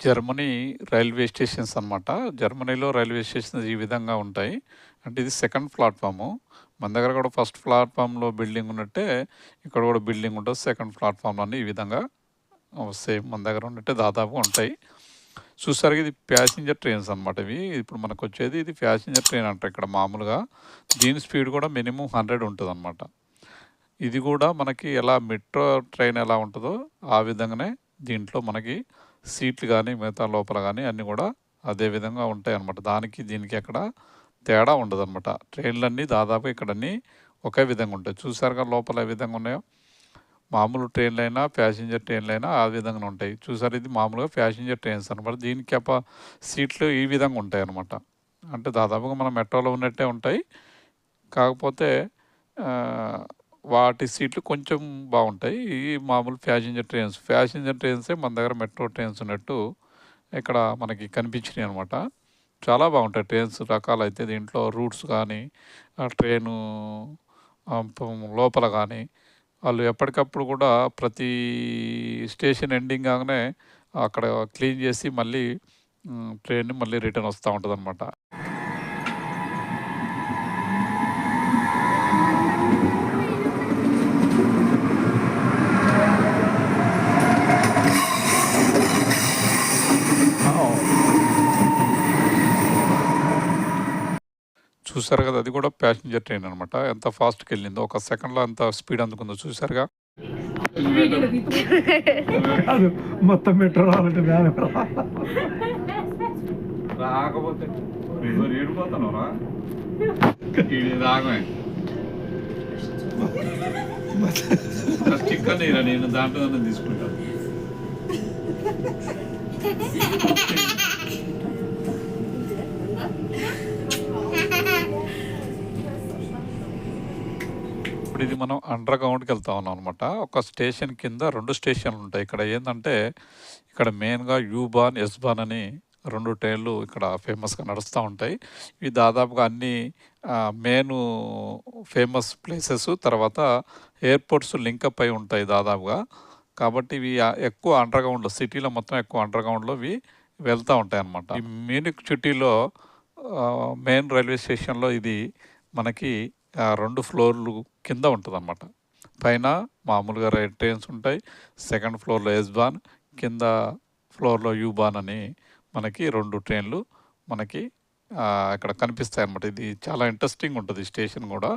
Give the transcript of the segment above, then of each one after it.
Germany railway stations అనమాట. జర్మనీలో railway stations ఈ విధంగా ఉంటాయి. అంటే ఇది సెకండ్ ప్లాట్ఫాము మన దగ్గర కూడా ఫస్ట్ ప్లాట్ఫామ్లో బిల్డింగ్ ఉన్నట్టే ఇక్కడ కూడా బిల్డింగ్ ఉంటుంది సెకండ్ ప్లాట్‌ఫార్మ్‌లోని ఈ విధంగా సేమ్ మన దగ్గర ఉన్నట్టే దాదాపుగా ఉంటాయి. చూసారు ఇది ప్యాసింజర్ ట్రైన్స్ అనమాట ఇవి. ఇప్పుడు మనకు వచ్చేది ఇది ప్యాసింజర్ ట్రైన్ అంటారు ఇక్కడ మామూలుగా. దీని స్పీడ్ కూడా మినిమం హండ్రెడ్ ఉంటుంది అనమాట ఇది కూడా మనకి ఎలా మెట్రో ట్రైన్ ఎలా ఉంటుందో ఆ విధంగానే దీంట్లో మనకి సీట్లు కానీ మిగతా లోపల కానీ అన్నీ కూడా అదే విధంగా ఉంటాయి అన్నమాట దానికి దీనికి అక్కడ తేడా ఉండదనమాట. ట్రైన్‌లన్నీ దాదాపు ఇక్కడన్నీ ఒకే విధంగా ఉంటాయి. చూసారుగా లోపల ఏ విధంగా ఉన్నాయో. మామూలు ట్రైన్‌లైనా, ప్యాసింజర్ ట్రైన్‌లైనా ఆ విధంగానే ఉంటాయి. చూసారు ఇది మామూలుగా ప్యాసింజర్ ట్రైన్స్ అనమాట. దీని అప్ప సీట్లు ఈ విధంగా ఉంటాయి అనమాట అంటే దాదాపుగా మన మెట్రోలో ఉన్నట్టే ఉంటాయి. కాకపోతే వాటి సీట్లు కొంచెం బాగుంటాయి. ఈ మామూలు ప్యాసింజర్ ట్రైన్స్. ప్యాసింజర్ ట్రైన్సే మన దగ్గర మెట్రో ట్రైన్స్ ఉన్నట్టు ఇక్కడ మనకి కనిపించినాయి అనమాట చాలా బాగుంటాయి ట్రైన్స్ రకాలైతే దీంట్లో రూట్స్ కానీ ఆ ట్రైను లోపల కానీ వాళ్ళు ఎప్పటికప్పుడు కూడా ప్రతి స్టేషన్ ఎండింగ్ కాగానే అక్కడ క్లీన్ చేసి మళ్ళీ ట్రైన్ మళ్ళీ రిటర్న్ వస్తూ ఉంటుంది అనమాట చూసారు కదా! అది కూడా ప్యాసింజర్ ట్రైన్ అనమాట. ఎంత ఫాస్ట్‌గెళ్ళిందో ఒక సెకండ్‌లో ఎంత స్పీడ్ అందుకుందో చూసారుగా? మొత్తం మెట్రో రావాలంటే రాకపోతే స్టిక్కర్ నేను దాంట్లో తీసుకుంటాను ఇప్పుడు ఇది మనం అండర్ గ్రౌండ్‌కి వెళ్తా ఉన్నాం అనమాట. ఒక స్టేషన్ కింద రెండు స్టేషన్‌లు ఉంటాయి. ఇక్కడ ఏంటంటే ఇక్కడ మెయిన్‌గా యూ-బాన్, ఎస్-బాన్ అని రెండు ట్రైన్‌లు ఇక్కడ ఫేమస్‌గా నడుస్తూ ఉంటాయి. ఇవి దాదాపుగా అన్నీ మెయిన్ ఫేమస్ ప్లేసెస్ తర్వాత ఎయిర్‌పోర్ట్స్ లింకప్ అయి ఉంటాయి దాదాపుగా. కాబట్టి ఇవి ఎక్కువ అండర్ గ్రౌండ్‌లో సిటీలో మొత్తం ఎక్కువ అండర్ గ్రౌండ్‌లో ఇవి ఉంటాయి అనమాట ఈ మ్యూనిక్ సిటీలో మెయిన్ రైల్వే స్టేషన్‌లో ఇది మనకి రెండు ఫ్లోర్‌లు కింద ఉంటదనమాట. పైన మామూలుగా రైల్ ట్రైన్స్ ఉంటాయి. సెకండ్ ఫ్లోర్‌లో ఎస్-బాన్, కింద ఫ్లోర్‌లో యూ-బాన్ అని మనకి రెండు ట్రైన్‌లు మనకి అక్కడ కనిపిస్తాయి అన్నమాట ఇది చాలా ఇంట్రెస్టింగ్ ఉంటుంది స్టేషన్ కూడా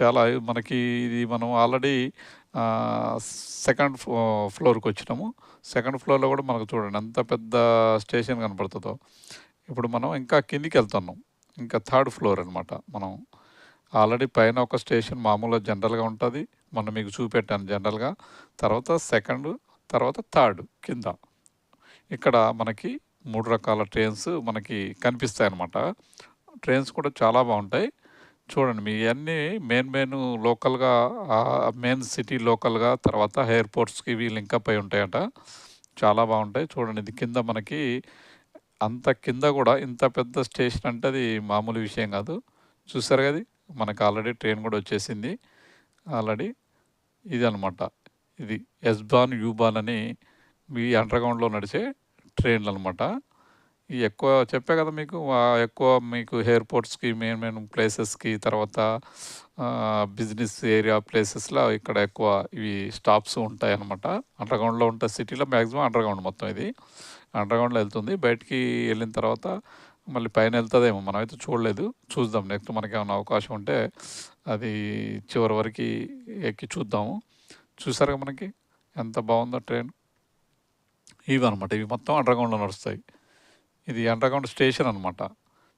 చాలా మనకి ఇది మనం ఆల్రెడీ సెకండ్ ఫ్లో ఫ్లోర్‌కొచ్చినాము. సెకండ్ ఫ్లోర్‌లో కూడా మనకు చూడండి ఎంత పెద్ద స్టేషన్ కనపడుతుందో ఇప్పుడు మనం ఇంకా కిందికి వెళ్తున్నాం ఇంకా థర్డ్ ఫ్లోర్ అనమాట. మనం ఆల్రెడీ పైన ఒక స్టేషన్ మామూలుగా జనరల్‌గా ఉంటుంది మొన్న మీకు చూపెట్టాను జనరల్‌గా. తర్వాత సెకండ్, తర్వాత థర్డ్ కింద. ఇక్కడ మనకి మూడు రకాల ట్రైన్స్ మనకి కనిపిస్తాయి అన్నమాట ట్రైన్స్ కూడా చాలా బాగుంటాయి చూడండి మీ అన్నీ మెయిన్ మెయిన్ లోకల్‌గా మెయిన్ సిటీ లోకల్‌గా తర్వాత ఎయిర్‌పోర్ట్స్‌కి ఇవి లింకప్ అయి ఉంటాయట. చాలా బాగుంటాయి చూడండి ఇది కింద మనకి అంత కింద కూడా ఇంత పెద్ద స్టేషన్ అంటే అది మామూలు విషయం కాదు. చూసారు అది? మనకు ఆల్రెడీ ట్రైన్ కూడా వచ్చేసింది. ఆల్రెడీ ఇది అనమాట ఇది ఎస్బాన్ యూబాన్ అని ఈ అండర్గ్రౌండ్లో నడిచే ట్రైన్లు అనమాట ఎక్కువ చెప్పే కదా మీకు ఎక్కువ మీకు ఎయిర్‌పోర్ట్స్‌కి మెయిన్ మెయిన్ ప్లేసెస్‌కి తర్వాత బిజినెస్ ఏరియా ప్లేసెస్‌లో ఇక్కడ ఎక్కువ ఇవి స్టాప్స్ ఉంటాయి అనమాట అండర్గ్రౌండ్లో ఉంటది. సిటీలో మ్యాక్సిమం అండర్గ్రౌండ్ మొత్తం ఇది. అండర్గ్రౌండ్లో వెళ్తుంది బయటికి వెళ్ళిన తర్వాత మళ్ళీ పైన వెళ్తుందేమో మనమైతే చూడలేదు. చూద్దాం నెక్స్ట్ మనకేమన్నా అవకాశం ఉంటే అది చివరి వరకి ఎక్కి చూద్దాము. చూసారుగా మనకి ఎంత బాగుందో ట్రైన్. ఇవి అనమాట ఇవి మొత్తం అండర్గ్రౌండ్లో నడుస్తాయి. ఇది అండర్గ్రౌండ్ స్టేషన్ అనమాట.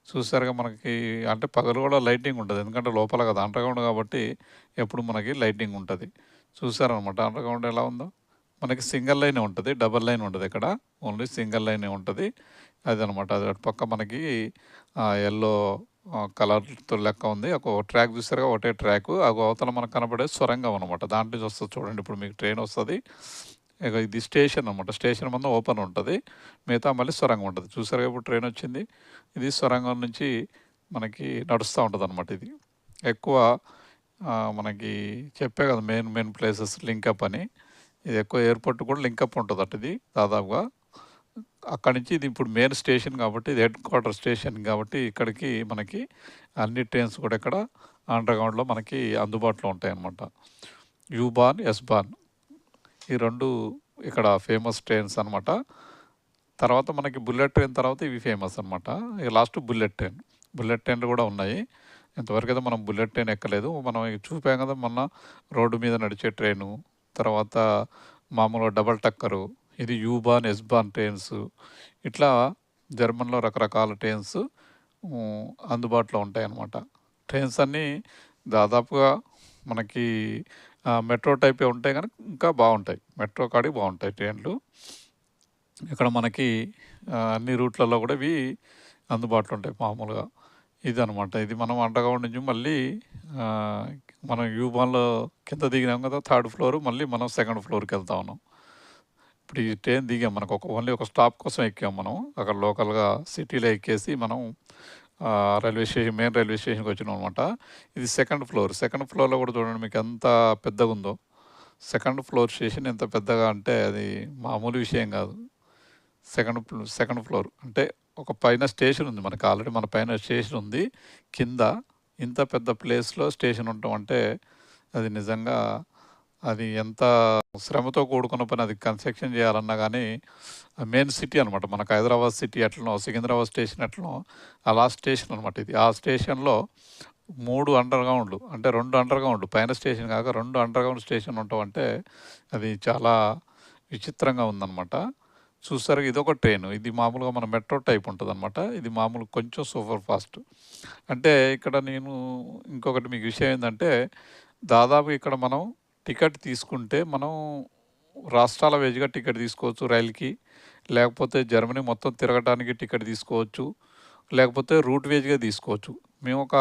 చూసారుగా మనకి అంటే పగలు కూడా లైటింగ్ ఉంటుంది ఎందుకంటే లోపల కదా అండర్గ్రౌండ్ కాబట్టి ఎప్పుడు మనకి లైటింగ్ ఉంటుంది చూసారనమాట అండర్గ్రౌండ్ ఎలా ఉందో. మనకి సింగిల్ లైనే ఉంటుంది డబల్ లైన్ ఉంటుంది ఇక్కడ. ఓన్లీ సింగిల్ లైనే ఉంటుంది అదనమాట. అది అటు పక్క మనకి ఎల్లో కలర్‌తో లెక్క ఉంది. ఒక ట్రాక్ చూసారుగా ఒకటే ట్రాక్ ఆ అవతల మనకు కనబడే సొరంగం అనమాట. దాంట్లో నుంచి వస్తది చూడండి ఇప్పుడు మీకు ట్రైన్ వస్తుంది ఇక ఇది స్టేషన్ అనమాట. స్టేషన్ ముందు ఓపెన్ ఉంటుంది మిగతా మళ్ళీ సొరంగం ఉంటుంది చూసారుగా ఇప్పుడు ట్రైన్ వచ్చింది. ఇది సొరంగం నుంచి మనకి నడుస్తూ ఉంటుంది అనమాట ఇది. ఎక్కువ మనకి చెప్పే కదా మెయిన్ మెయిన్ ప్లేసెస్ లింకప్ అని. ఇది ఎక్కువ ఎయిర్‌పోర్ట్ కూడా లింకప్ ఉంటుంది అటు ఇది దాదాపుగా. అక్కడి నుంచి ఇది ఇప్పుడు మెయిన్ స్టేషన్ కాబట్టి ఇది హెడ్ క్వార్టర్ స్టేషన్ కాబట్టి ఇక్కడికి మనకి అన్ని ట్రైన్స్ కూడా ఇక్కడ అండర్గ్రౌండ్లో మనకి అందుబాటులో ఉంటాయన్నమాట. యూ బాన్, ఎస్ బాన్ ఈ రెండు ఇక్కడ ఫేమస్ ట్రైన్స్ అనమాట. తర్వాత మనకి బుల్లెట్ ట్రైన్ తర్వాత ఇవి ఫేమస్ అనమాట. ఇక లాస్ట్ బుల్లెట్ ట్రైన్. బుల్లెట్ ట్రైన్‌లు కూడా ఉన్నాయి. ఇంతవరకు అయితే మనం బుల్లెట్ ట్రైన్ ఎక్కలేదు. మనం చూపాం కదా మొన్న రోడ్డు మీద నడిచే ట్రైను, తర్వాత మామూలుగా డబల్ టక్కరు, ఇది యూబాన్ ఎస్బాన్ ట్రైన్స్ ఇట్లా జర్మన్‌లో రకరకాల ట్రైన్స్ అందుబాటులో అందుబాటులో ఉంటాయన్నమాట. ట్రైన్స్ అన్నీ దాదాపుగా మనకి మెట్రో టైపే ఉంటాయి కనుక ఇంకా బాగుంటాయి మెట్రో కాడికి బాగుంటాయి ట్రైన్‌లు. ఇక్కడ మనకి అన్ని రూట్‌లలో కూడా ఇవి అందుబాటులో ఉంటాయి మామూలుగా. ఇదనమాట. ఇది మనం అండర్గ్రౌండ్ నుంచి మళ్ళీ మనం యూబాన్లో కింద దిగినాం కదా! థర్డ్ ఫ్లోర్ మళ్ళీ మనం సెకండ్ ఫ్లోర్‌కెళ్తా ఉన్నాం. ఇప్పుడు ఈ ట్రైన్ దిగాం మనకు ఒక ఓన్లీ ఒక స్టాప్ కోసం ఎక్కాం మనం. అక్కడ లోకల్‌గా సిటీలో ఎక్కేసి మనం రైల్వే స్టేషన్ మెయిన్ రైల్వే స్టేషన్‌కి వచ్చినాం అనమాట. ఇది సెకండ్ ఫ్లోర్. సెకండ్ ఫ్లోర్‌లో కూడా చూడండి మీకు ఎంత పెద్దగా ఉందో సెకండ్ ఫ్లోర్ స్టేషన్ ఎంత పెద్దగా అంటే అది మామూలు విషయం కాదు. సెకండ్ సెకండ్ ఫ్లోర్ అంటే ఒక పైన స్టేషన్ ఉంది మనకి ఆల్రెడీ మన పైన స్టేషన్ ఉంది. కింద ఇంత పెద్ద ప్లేస్‌లో స్టేషన్ ఉండటం అంటే అది నిజంగా అది ఎంత శ్రమతో కూడుకున్న పని. అది కన్స్ట్రక్షన్ చేయాలన్నా కానీ మెయిన్ సిటీ అనమాట. మనకు హైదరాబాద్ సిటీ ఎట్లనో, సికింద్రాబాద్ స్టేషన్ ఎట్లనో అలా స్టేషన్ అనమాట ఇది. ఆ స్టేషన్‌లో మూడు అండర్ గ్రౌండ్‌లు అంటే రెండు అండర్ గ్రౌండ్‌లు పైన స్టేషన్ కాక రెండు అండర్ గ్రౌండ్ స్టేషన్ ఉండటం అంటే అది చాలా విచిత్రంగా ఉందనమాట. ఇది ఇదొక ట్రైను. ఇది మామూలుగా మన మెట్రో టైప్ ఉంటదనమాట. ఇది మామూలుగా కొంచెం సూపర్ ఫాస్ట్. అంటే ఇక్కడ నేను ఇంకొకటి మీకు విషయం ఏంటంటే దాదాపు ఇక్కడ మనం టికెట్ తీసుకుంటే మనం రాష్ట్రాల వేజ్గా టికెట్ తీసుకోవచ్చు రైలుకి. లేకపోతే జర్మనీ మొత్తం తిరగటానికి టికెట్ తీసుకోవచ్చు. లేకపోతే రూట్ వేజ్గా తీసుకోవచ్చు. మేము ఒక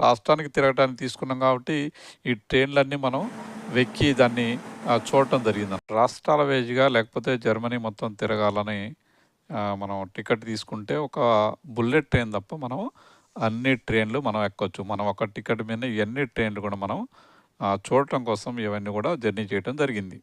రాష్ట్రానికి తిరగటానికి తీసుకున్నాం కాబట్టి ఈ ట్రైన్‌లన్నీ మనం వెక్కి దాన్ని చూడటం జరిగింది. రాష్ట్రాల వేజ్గా లేకపోతే జర్మనీ మొత్తం తిరగాలని మనం టికెట్ తీసుకుంటే ఒక బుల్లెట్ ట్రైన్ తప్ప మనం అన్ని ట్రైన్‌లు మనం ఎక్కొచ్చు. మనం ఒక టికెట్ మీద ఎన్ని ట్రైన్‌లు కూడా మనం చూడటం కోసం ఇవన్నీ కూడా జర్నీ చేయటం జరిగింది.